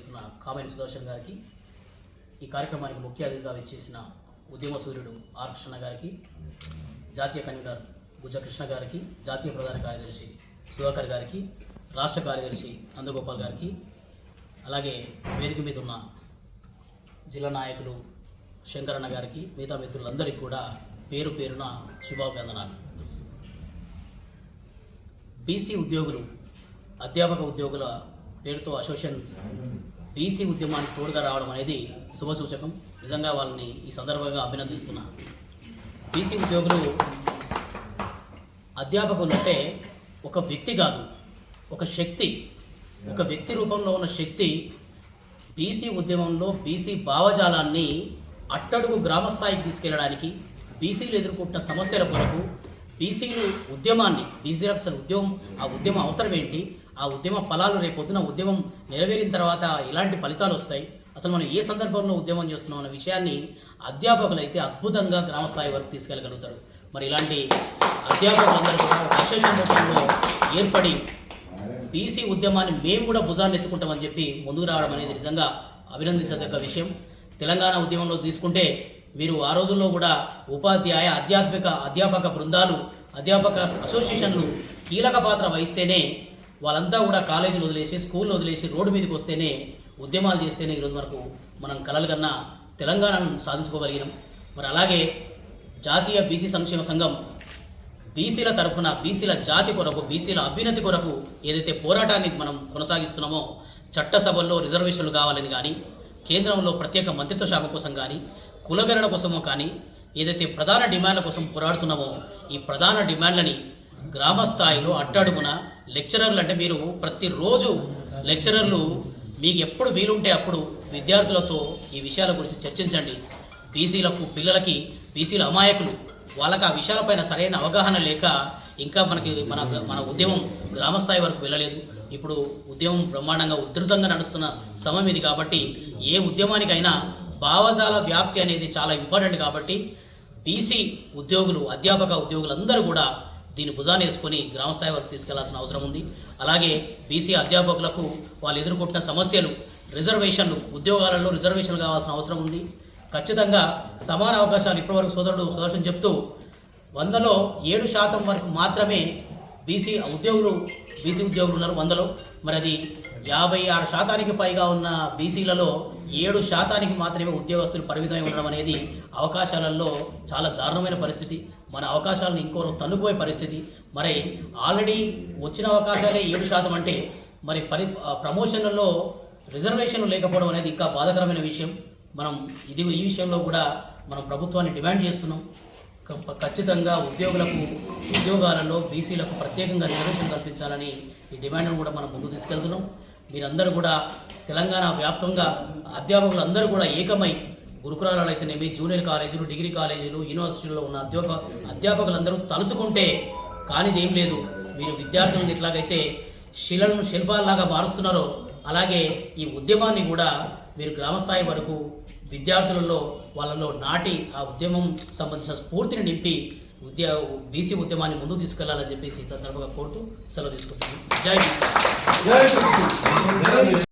నిర్వహిస్తున్న కామెంట్ సుదర్శన్ గారికి ఈ కార్యక్రమానికి ముఖ్య అతిథిగా వచ్చేసిన ఉద్యమ సూర్యుడు ఆర్ కృష్ణ గారికి జాతీయ కన్వీనర్ భుజకృష్ణ గారికి జాతీయ ప్రధాన కార్యదర్శి సుధాకర్ గారికి రాష్ట్ర కార్యదర్శి నందగోపాల్ గారికి అలాగే వేదిక మీద ఉన్న జిల్లా నాయకులు శంకరన్న గారికి మిగతా మిత్రులందరికీ కూడా పేరు పేరున శుభాభివందనాలు బీసీ ఉద్యోగులు అధ్యాపక ఉద్యోగుల పేరుతో అసోసియేషన్ బీసీ ఉద్యమానికి తోడుగా రావడం అనేది శుభసూచకం. నిజంగా వాళ్ళని ఈ సందర్భంగా అభినందిస్తున్నా. బీసీ ఉద్యోగులు అధ్యాపకులు అంటే ఒక వ్యక్తి కాదు ఒక శక్తి. ఒక వ్యక్తి రూపంలో ఉన్న శక్తి బీసీ ఉద్యమంలో బీసీ భావజాలాన్ని అట్టడుగు గ్రామ స్థాయికి తీసుకెళ్ళడానికి బీసీలు ఎదుర్కొంటున్న సమస్యల కొరకు బీసీలు ఉద్యమాన్ని బీసీ రక్షణ ఉద్యమం ఆ ఉద్యమం అవసరం ఏంటి ఆ ఉద్యమ ఫలాలు రేపొద్దున ఉద్యమం నెరవేరిన తర్వాత ఎలాంటి ఫలితాలు వస్తాయి? అసలు మనం ఏ సందర్భంలో ఉద్యమం చేస్తున్నాం అన్న విషయాన్ని అధ్యాపకులు అయితే అద్భుతంగా గ్రామ స్థాయి వరకు తీసుకెళ్ళగలుగుతారు. మరి ఇలాంటి అధ్యాపకులందరూ కూడా రూపంలో ఏర్పడి బీసీ ఉద్యమాన్ని మేము కూడా భుజాన్ని ఎత్తుకుంటామని చెప్పి ముందుకు రావడం అనేది నిజంగా అభినందించదగ్గ విషయం. తెలంగాణ ఉద్యమంలో తీసుకుంటే మీరు ఆ రోజుల్లో కూడా ఉపాధ్యాయ ఆధ్యాత్మిక అధ్యాపక బృందాలు అధ్యాపక అసోసియేషన్లు కీలక పాత్ర వహిస్తేనే వాళ్ళంతా కూడా కాలేజీలు వదిలేసి స్కూల్ వదిలేసి రోడ్డు మీదకి వస్తేనే ఉద్యమాలు చేస్తేనే ఈరోజు మనకు మనం కలలు కన్నా తెలంగాణను సాధించుకోగలిగినాం. మరి అలాగే జాతీయ బీసీ సంక్షేమ సంఘం బీసీల తరఫున బీసీల జాతి కొరకు బీసీల అభ్యున్నతి కొరకు ఏదైతే పోరాటాన్ని మనం కొనసాగిస్తున్నామో చట్టసభల్లో రిజర్వేషన్లు కావాలని కానీ కేంద్రంలో ప్రత్యేక మంత్రిత్వ శాఖ కోసం కానీ కులగణన కోసమో కానీ ఏదైతే ప్రధాన డిమాండ్ల కోసం పోరాడుతున్నామో ఈ ప్రధాన డిమాండ్లని గ్రామ స్థాయిలో అట్టడుగున లెక్చరర్లు అంటే మీరు ప్రతిరోజు లెక్చరర్లు మీకు ఎప్పుడు వీలుంటే అప్పుడు విద్యార్థులతో ఈ విషయాల గురించి చర్చించండి. బీసీలకు పిల్లలకి బీసీల అమాయకులు వాళ్ళకి ఆ విషయాలపైన సరైన అవగాహన లేక ఇంకా మనకి మన మన ఉద్యమం గ్రామస్థాయి వరకు వెళ్ళలేదు. ఇప్పుడు ఉద్యమం బ్రహ్మాండంగా ఉధృతంగా నడుస్తున్న సమయం ఇది కాబట్టి ఏ ఉద్యమానికైనా భావజాల వ్యాప్తి అనేది చాలా ఇంపార్టెంట్ కాబట్టి బీసీ ఉద్యోగులు అధ్యాపక ఉద్యోగులందరూ కూడా దీన్ని భుజాన్ని వేసుకొని గ్రామస్థాయి వరకు తీసుకెళ్ళాల్సిన అవసరం ఉంది. అలాగే బీసీ అధ్యాపకులకు వాళ్ళు ఎదుర్కొంటున్న సమస్యలు రిజర్వేషన్లు ఉద్యోగాలలో రిజర్వేషన్లు కావాల్సిన అవసరం ఉంది. ఖచ్చితంగా సమాన అవకాశాలు ఇప్పటివరకు సోదరుడు సుదర్శన్ చెప్తూ వందలో ఏడు శాతం వరకు మాత్రమే బీసీ ఉద్యోగులు బీసీ ఉద్యోగులు ఉన్నారు వందలో. మరి అది యాభై ఆరు శాతానికి పైగా ఉన్న బీసీలలో ఏడు శాతానికి మాత్రమే ఉద్యోగస్తులు పరిమితమై ఉండడం అనేది అవకాశాలలో చాలా దారుణమైన పరిస్థితి. మన అవకాశాలను ఇంకోరు తన్నుకుపోయే పరిస్థితి. మరి ఆల్రెడీ వచ్చిన అవకాశాలే ఏడు శాతం అంటే మరి పరి ప్రమోషన్లలో రిజర్వేషన్లు లేకపోవడం అనేది ఇంకా బాధాకరమైన విషయం. మనం ఇది ఈ విషయంలో కూడా మనం ప్రభుత్వాన్ని డిమాండ్ చేస్తున్నాం. ఖచ్చితంగా ఉద్యోగులకు ఉద్యోగాలలో బీసీలకు ప్రత్యేకంగా రిజర్వేషన్ కల్పించాలని ఈ డిమాండ్ను కూడా మనం ముందుకు తీసుకెళ్తున్నాం. మీరందరూ కూడా తెలంగాణ వ్యాప్తంగా అధ్యాపకులు అందరూ కూడా ఏకమై గురుకులాలలో అయితేనేమి జూనియర్ కాలేజీలు డిగ్రీ కాలేజీలు యూనివర్సిటీల్లో ఉన్న అధ్యాపక అధ్యాపకులందరూ తలుచుకుంటే కానిది ఏం లేదు. మీరు విద్యార్థులను ఎట్లాగైతే శిలను శిల్పాల్లాగా మారుస్తున్నారో అలాగే ఈ ఉద్యమాన్ని కూడా మీరు గ్రామస్థాయి వరకు విద్యార్థులలో వాళ్ళలో నాటి ఆ ఉద్యమం సంబంధించిన స్ఫూర్తిని నింపి ఉద్య బీసీ ఉద్యమాన్ని ముందుకు తీసుకెళ్ళాలని చెప్పేసి ఈ సందర్భంగా కోరుతూ సెలవు తీసుకుంటున్నాను జై జై బీసీ.